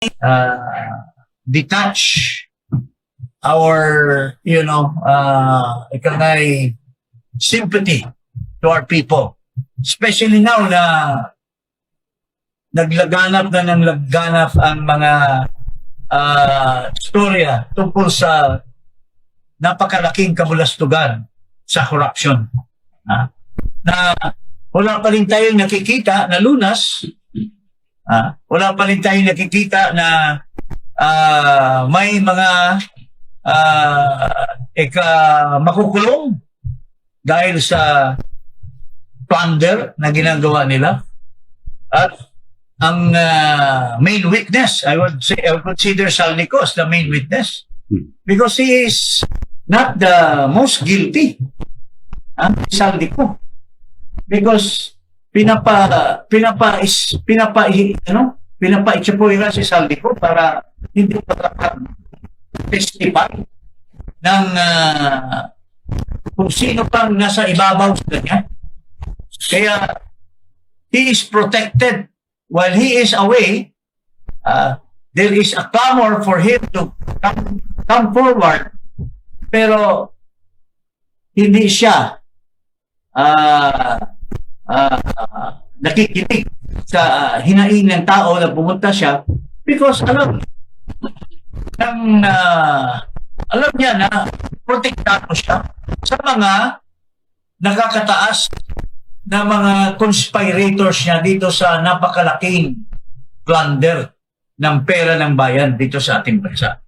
uh, detach our, you know, uh, ika nga'y sympathy to our people. Especially now na naglaganap na ng laganap ang mga uh, storya tungkol sa napakalaking kabulastugan sa corruption. Ha? Na wala pa rin tayong nakikita na lunas. Ha? Wala pa rin tayong nakikita na ah, may mga uh, eka makukulong dahil sa plunder na ginagawa nila. At ang ah, main witness, I would say, I would consider Salnico as the main witness. Because he is not the most guilty. Ang Salnico. Because pinapa pinapa is pinapa ano pinapa itsapuira si Saldico para hindi patapag testify ng ah, kung sino pang nasa ibabaw sa kanya. Kaya he is protected while he is away. ah, there is a clamor for him to come, come forward pero hindi siya ah, nakikinig sa ah, hinaing ng tao na pumunta siya because alam ng ah, alam niya na protektado siya sa mga nakakataas na mga conspirators niya dito sa napakalaking plunder ng pera ng bayan dito sa ating bansa.